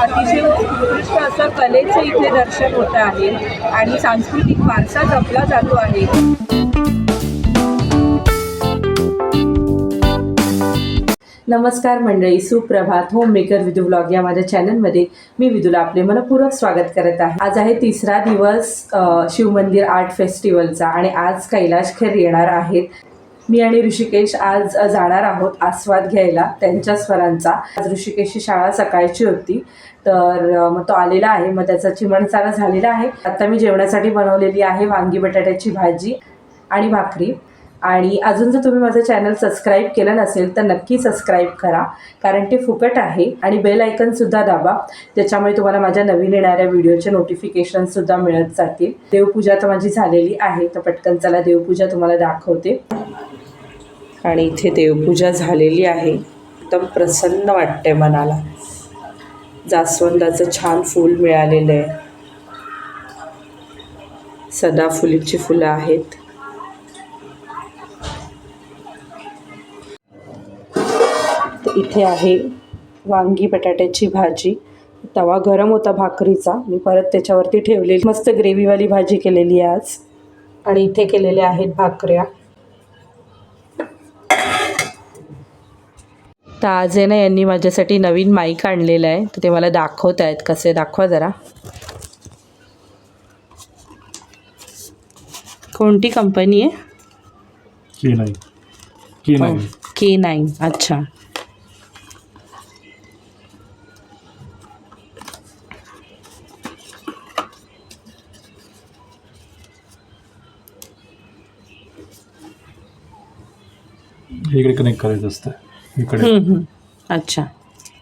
अतिशय उत्कृष्ट असं कलेचं इथे दर्शन होत आहे आणि सांस्कृतिक वारसा जपला जातो आहे. नमस्कार मंडळी सुप्रभात. होम मेकर विदू ब्लॉग या माझ्या चॅनलमध्ये मी विदूला आपले मनपूर्वक स्वागत करत आहे. आज आहे तिसरा दिवस शिवमंदिर आर्ट फेस्टिवलचा आणि आज कैलाश खेर येणार आहेत. मी आणि ऋषिकेश आज जाणार आहोत आस्वाद घ्यायला त्यांच्या स्वरांचा. आज ऋषिकेशची शाळा सकाळची होती तर मग तो आलेला आहे. मग त्याचा चिमणचारा झालेला आहे. आता मी जेवणासाठी बनवलेली आहे वांगी बटाट्याची भाजी आणि भाकरी. आणि अजून जर तुम्ही माझं चॅनल सबस्क्राईब केलं नसेल तर नक्की सबस्क्राईब करा. कारण ते फुकट आहे आणि बेल आयकनसुद्धा दाबा. त्याच्यामुळे तुम्हाला माझ्या नवीन येणाऱ्या व्हिडिओचे नोटिफिकेशनसुद्धा मिळत जातील. देवपूजा तर माझी झालेली आहे तर पटकन चला देवपूजा तुम्हाला दाखवते. आणि इथे देवपूजा झालेली आहे. एकदम प्रसन्न वाटते मनाला. जास्वंदाचं छान फूल मिळालेलं आहे. सदाफुलीची फुलं आहेत. तर इथे आहे वांगी बटाट्याची भाजी. तवा गरम होता भाकरीचा. मी परत त्याच्यावरती ठेवलेली. मस्त ग्रेव्हीवाली भाजी केलेली आहे आज. आणि इथे केलेल्या आहेत भाकऱ्या. तर आज आहे ना यांनी माझ्यासाठी नवीन माईक आणलेलं आहे. तर ते मला दाखवत आहेत कसे. दाखवा जरा. कोणती कंपनी आहे? के नाही के नाईन अच्छा. इकडे कनेक्ट करायचं असतं इकडे. हम्म, हम्म. अच्छा.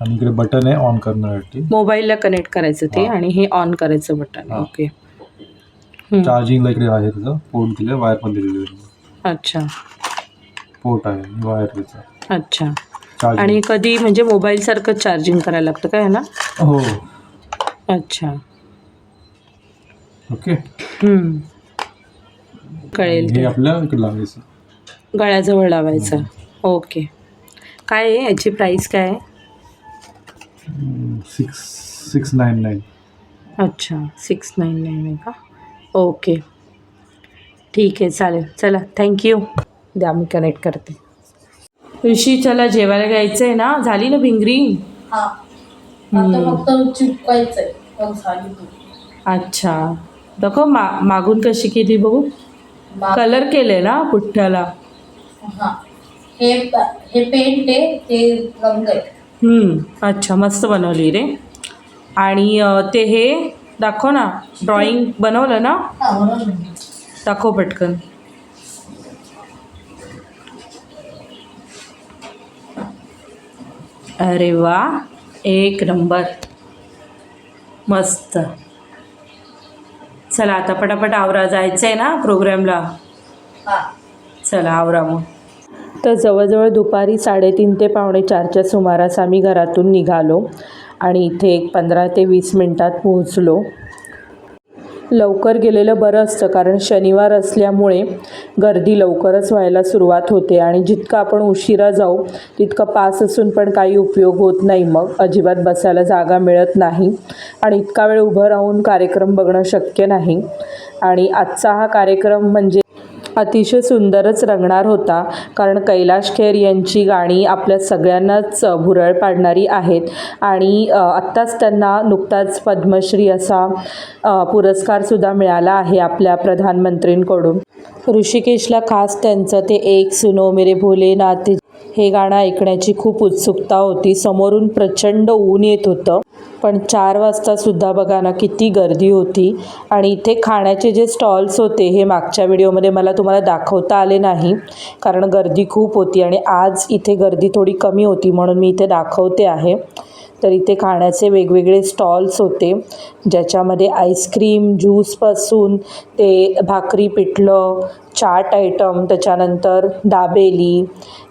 आणि इकडे बटन आहे ऑन करण्यासाठी. मोबाईलला कनेक्ट करायचं ते हा. आणि हे ऑन करायचं बटन हा. ओके हम्म. चार्जिंगला इकडे आहे त्याचं पोर्ट दिलं वायर पण दिलेली आहे. अच्छा. पोर्ट आहे वायर त्याचं अच्छा. चार्जिंग आणि कधी म्हणजे मोबाईल सारखं चार्जिंग करायला लागतं काय ना हो. अच्छा. ओके हम्म. कळेल हे ते. आपल्या इकडे लावायचं गळ्याजवळ लावायचं. ओके. काय आहे? याची प्राईस काय आहे? सिक्स सिक्स नाईन नाईन अच्छा सिक्स नाईन नाईन आहे का? ओके. ठीक आहे चालेल. चला थँक्यू द्या मी कनेक्ट करते. ऋषी चला जेवायला घ्यायचं आहे ना? झाली ना भिंगरी? हा. आता फक्त चिपकायचंय मग झाली तू अच्छा. दाखव मा मागून कशी केली बघू? कलर केले ना पुठ्ठ्याला? हा. हे हे पेंट आहे ते रंग आहे. हम्म, अच्छा मस्त बनवली रे. आणि अ, ते हे दाखव ना ड्रॉइंग बनवलं ना? हा बरोबर दाखव पटकन. अरे वा एक नंबर. मस्त. चला आता पटापट आवरा जायचं आहे ना प्रोग्रामला हा. चला आवरा मग. तर जवळजवळ दुपारी साडेतीन ते पावणे चारच्या सुमारास आम्ही घरातून निघालो आणि इथे एक पंधरा ते वीस मिनटात पोहोचलो. लवकर गेलेलं बरं असतं कारण शनिवार असल्यामुळे गर्दी लवकरच व्हायला सुरुवात होते आणि जितकं आपण उशिरा जाऊ तितकं पास असून पण काही उपयोग होत नाही मग. अजिबात बसायला जागा मिळत नाही आणि इतका वेळ उभं राहून कार्यक्रम बघणं शक्य नाही. आणि आजचा हा कार्यक्रम म्हणजे अतिशय सुंदरच रंगणार होता. कारण कैलाश खेर यांची गाणी आपल्या सगळ्यांनाच भुरळ पाडणारी आहेत. आणि आत्ताच त्यांना नुकताच पद्मश्री असा पुरस्कारसुद्धा मिळाला आहे आपल्या प्रधानमंत्रींकडून ऋषिकेशला खास त्यांचं ते एक सुनो मेरे भोलेनाथ हे गाणं ऐकण्याची खूप उत्सुकता होती. समोरून प्रचंड ऊन येत होतं. पण चार वाजतासुद्धा बघा ना किती गर्दी होती. आणि इथे खाण्याचे जे स्टॉल्स होते हे मागच्या व्हिडिओमध्ये मला तुम्हाला दाखवता आले नाही कारण गर्दी खूप होती आणि आज इथे गर्दी थोडी कमी होती म्हणून मी इथे दाखवते आहे. तर इथे खाण्याचे वेगवेगळे स्टॉल्स होते ज्याच्यामध्ये आईस्क्रीम ज्यूसपासून ते भाकरी पिठलं चाट आयटम त्याच्यानंतर दाबेली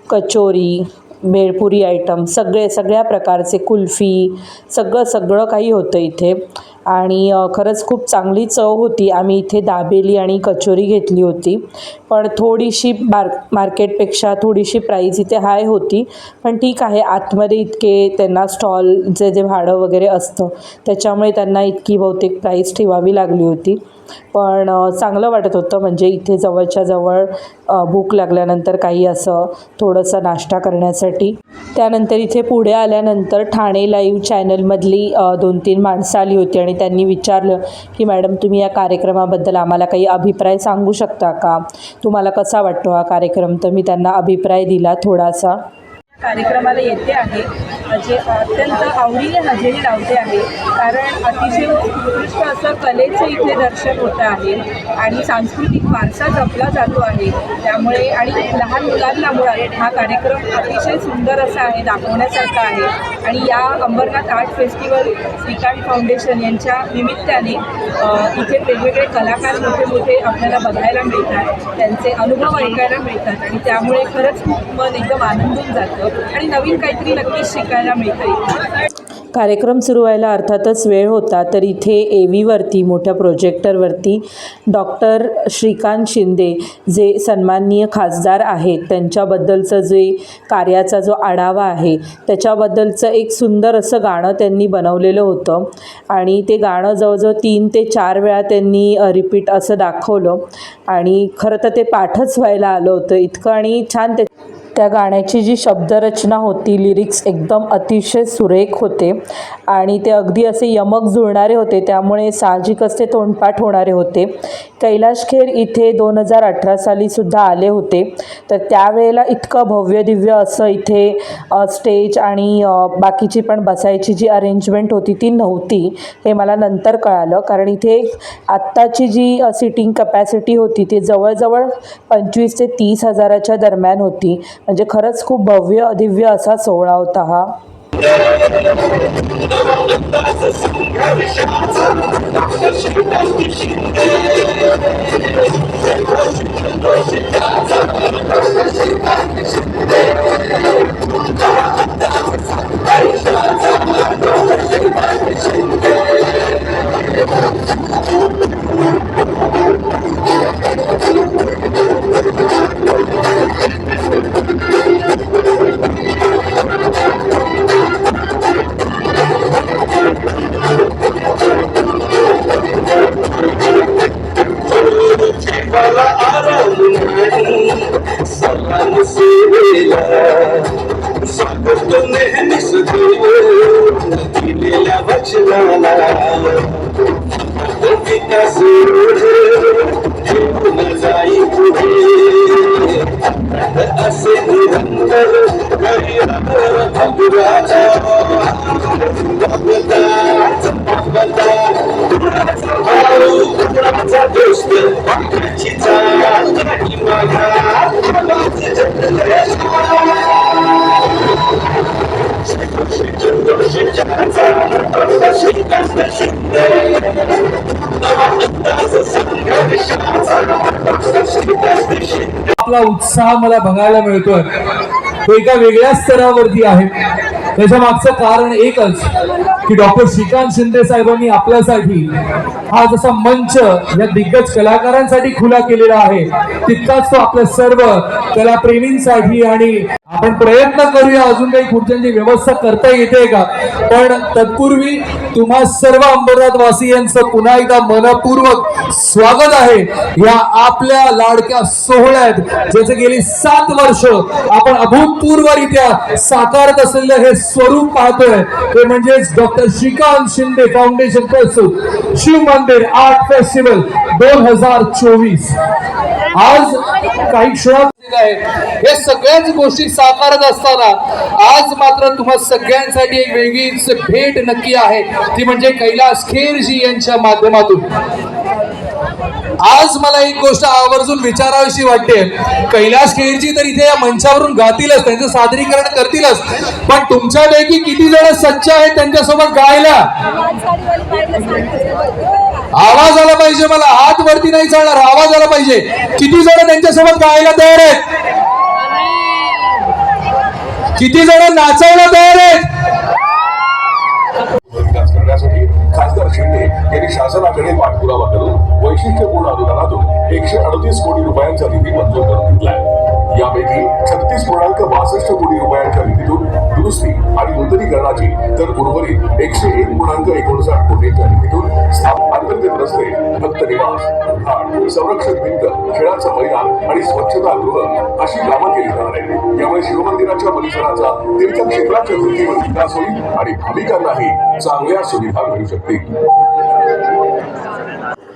कचोरी भेळपुरी आयटम सगळे सगळ्या प्रकारचे कुल्फी सगळं सगळं काही होतं इथे. आणि खरंच खूप चांगली चव होती. आम्ही इथे दाबेली आणि कचोरी घेतली होती. पण थोडीशी मार मार्केटपेक्षा थोडीशी प्राईज इथे हाय होती. पण ठीक आहे आतमध्ये इतके त्यांना स्टॉलचे जे भाडं वगैरे असतं त्याच्यामुळे त्यांना इतकी बहुतेक प्राईज ठेवावी लागली होती. पण चांगलं वाटत होतं. म्हणजे इथे जवळच्या जवळ भूक लागल्यानंतर काही असं थोडंसं नाश्ता करण्यासाठी. त्यानंतर इथे पुढे आल्यानंतर ठाणे लाईव्ह चॅनलमधली दोन तीन माणसं आली होती आणि त्यांनी विचारलं की मॅडम तुम्ही या कार्यक्रमाबद्दल आम्हाला काही अभिप्राय सांगू शकता का? तुम्हाला कसा वाटतो हा कार्यक्रम? तर मी त्यांना अभिप्राय दिला थोडासा. कार्यक्रमाला येते आहे. जे अत्यंत आवडीने हजेरी लावते आहे. कारण अतिशय उत्कृष्ट असं कलेचं इथे दर्शन होतं आहे. आणि सांस्कृतिक वारसा जपला जातो आहे. त्यामुळे आणि लहान मुलांना मुळात हा कार्यक्रम अतिशय सुंदर असा आहे दाखवण्यासारखा आहे. आणि या Ambernath art festival Shrikant foundation यांच्या निमित्ताने इथे वेगवेगळे कलाकार मोठे मोठे आपल्याला बघायला मिळतात. त्यांचे अनुभव ऐकायला मिळतात. आणि त्यामुळे खरंच खूप मन एकदम आनंदून जातं. आणि नवीन काहीतरी नक्कीच शिकायला मिळतं कार्यक्रम सुरू व्हायला अर्थातच वेळ होता तर इथे ए व्हीवरती मोठ्या प्रोजेक्टरवरती डॉक्टर श्रीकांत शिंदे जे सन्माननीय खासदार आहेत त्यांच्याबद्दलचं जे कार्याचा जो आढावा आहे त्याच्याबद्दलचं एक सुंदर असं गाणं त्यांनी बनवलेलं होतं. आणि ते गाणं जवळजवळ तीन ते चार वेळा त्यांनी रिपीट असं दाखवलं. आणि खरं तर ते पाठच व्हायला आलं होतं. इतकं आणि छान ते त्या गाण्याची जी शब्दरचना होती लिरिक्स एकदम अतिशय सुरेख होते आणि ते अगदी असे यमक जुळणारे होते. त्यामुळे साहजिकच ते तोंडपाठ होणारे होते. कैलाश खेर इथे दोन हजार अठरा सालीसुद्धा आले होते. तर त्यावेळेला इतकं भव्य दिव्य असं इथे स्टेज आणि बाकीची पण बसायची जी अरेंजमेंट होती ती नव्हती हे मला नंतर कळालं. कारण इथे आत्ताची जी सिटिंग कपॅसिटी होती ती जवळजवळ पंचवीस ते तीस हजाराच्या दरम्यान होती. म्हणजे खरंच खूप भव्य दिव्य असा सोहळा होता हा. आपला उत्साह मला बघायला मिळतोय. तो एका वेगळ्या स्तरावरती आहे. त्याच्या मागचं कारण एकच की डॉक्टर श्रीकांत शिंदे साहेबांनी आपल्यासाठी हा जसा मंच या दिग्गज कलाकारांसाठी खुला केलेला आहे तितकाच तो आपल्या सर्व कलाप्रेमींसाठी आणि आपण प्रयत्न करूया अजून काही खुर्च्यांची व्यवस्था करता येते का? पण तत्पूर्वी तुम्हा सर्व अंबरनाथ वासियांचं पुन्हा एकदा मनपूर्वक स्वागत आहे. या आपल्या लाडक्या सोहळ्यात ज्याचे गेली सात वर्ष आपण अभूतपूर्वरित्या साकारत असलेलं हे स्वरूप पाहतोय. ते म्हणजेच डॉक्टर श्रीकांत शिंदे फाउंडेशन प्रस्तुत शिव मंदिर आर्ट फेस्टिवल दोन हजार चोवीस. आज काही क्षणात आहे हे सगळ्याच गोष्टी साकारत असताना आज मात्र तुम्हा सगळ्यांसाठी एक वेगळीच भेट नक्की आहे. ती म्हणजे कैलास खेरजी यांच्या माध्यमातून. आज मला एक गोष्ट आवर्जून विचारावीशी वाटते. कैलास खेरजी तर इथे या मंचावरून गातीलच त्यांचं सादरीकरण करतीलच. पण तुमच्यापैकी किती जण सच्च आहेत त्यांच्यासोबत गायला? आवाज आला पाहिजे मला. हात वरती नाही चालणार. आवाज आला पाहिजे. किती जण त्यांच्यासोबत गायला तयार आहेत? किती जण नाचायला तयार आहेत? खासदार शिंदे शासनाकडे पाठपुरावा करून वैशिष्ट्यपूर्ण अनुदानातून एकशे अडतीस कोटी रुपयांचा निधी मंजूर करून घेतलाय. यापैकी छत्तीस पूर्णांक बासष्ट कोटी रुपयांच्या निधीतून दुरुस्ती आणि नूतनीकरणाची तर उर्वरित एकशे एक पूर्णांक एकोणसाठ कोटींच्या निधीतून अंतर्गत रस्ते भक्त निवास घाट संरक्षक भिंत खेळाचं मैदान आणि स्वच्छता गृह अशी कामं केली जाणार आहेत. यामुळे शिवमंदिराच्या परिसराचा तीर्थक्षेत्राच्या वृत्तीवर विकास होईल आणि भाविकांनाही चांगल्या सुविधा मिळू शकतील.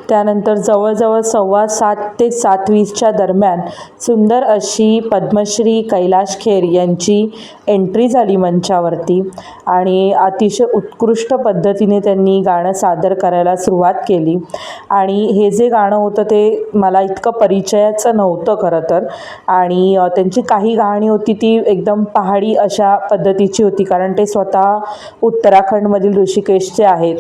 त्यानंतर जवळजवळ सव्वा सात ते सात वीसच्या दरम्यान सुंदर अशी पद्मश्री कैलाश खेर यांची एंट्री झाली मंचावरती. आणि अतिशय उत्कृष्ट पद्धतीने त्यांनी गाणं सादर करायला सुरुवात केली. आणि हे जे गाणं होतं ते मला इतकं परिचयाचं नव्हतं खरं तर. आणि त्यांची काही गाणी होती ती एकदम पहाडी अशा पद्धतीची होती. कारण ते स्वतः उत्तराखंडमधील ऋषिकेशचे आहेत.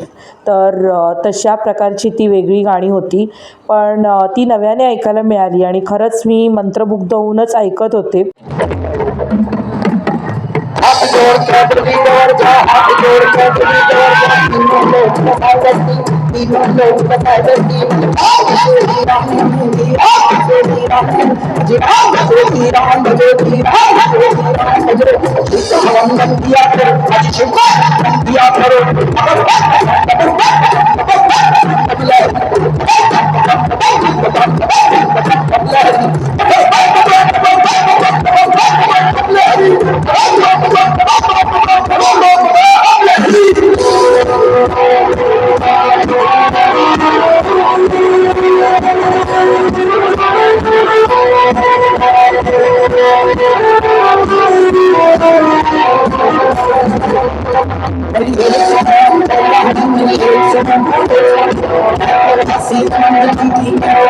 तर तशा प्रकारची ती वेगळी गाणी होती. पण ती नव्याने ऐकायला मिळाली आणि खरंच मी मंत्रमुग्ध होऊनच ऐकत होते. जोड़ के पृथ्वी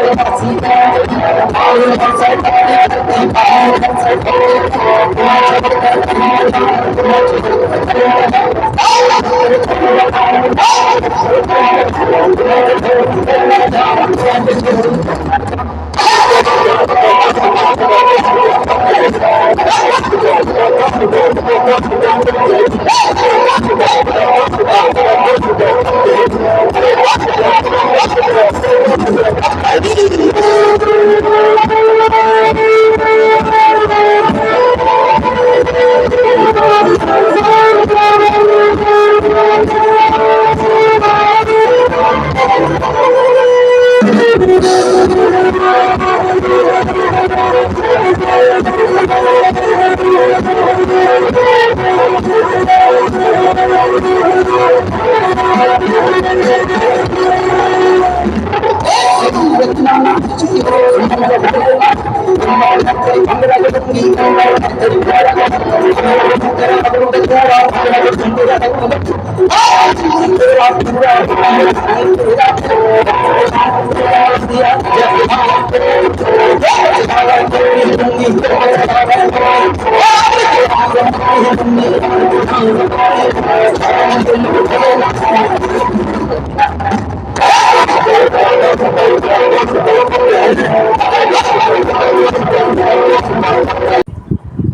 जोड़ जा हाथ जोड़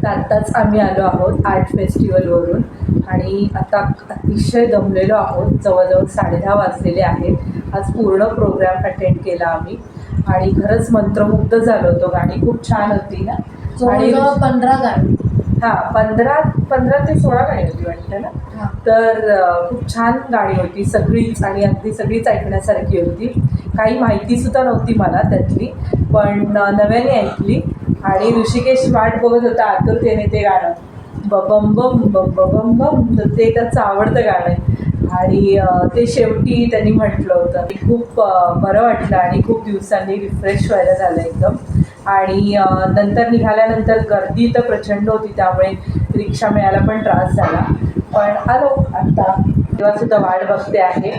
आत्ताच आम्ही आलो आहोत आर्ट फेस्टिवलवरून आणि आता अतिशय दमलेलो आहोत. जवळजवळ साडेदहा वाजलेले आहेत. आज पूर्ण प्रोग्राम अटेंड केला आम्ही. आणि खरंच मंत्रमुग्ध झालो होतो गाणी. खूप छान होती ना? आणि पंधरा गाणी. हां पंधरा पंधरा ते सोळा गाणी होती वाटतं ना. तर खूप छान गाणी होती सगळीच आणि अगदी सगळीच ऐकण्यासारखी होती. काही माहितीसुद्धा नव्हती मला त्यातली पण नव्याने ऐकली. आणि ऋषिकेश वाट बघत होता आतुरतेने ते गाणं. बबम बम बम बबम बम तर ते त्याचं आवडतं गाणं आहे. आणि ते शेवटी त्यांनी म्हटलं होतं. खूप बरं वाटलं आणि खूप दिवसांनी रिफ्रेश व्हायला झालं एकदम. आणि नंतर निघाल्यानंतर गर्दी तर प्रचंड होती त्यामुळे रिक्षा मिळायला पण त्रास झाला. पण आलो आत्ता तेव्हा सुद्धा वाट बघते आहे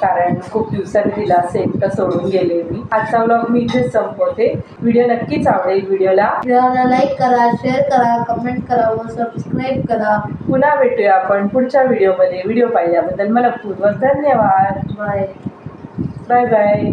कारण खूप दिवसांनी तिला असं एकटं सोडून गेले मी. आजचा व्लॉग मी इथेच संपवते. व्हिडिओ नक्कीच आवडेल व्हिडिओला. व्हिडिओला लाईक करा शेअर करा कमेंट करा व सबस्क्राईब करा. पुन्हा भेटूया आपण पुढच्या व्हिडिओमध्ये. व्हिडिओ पाहिल्याबद्दल मला पूर्वक धन्यवाद. Bye bye bye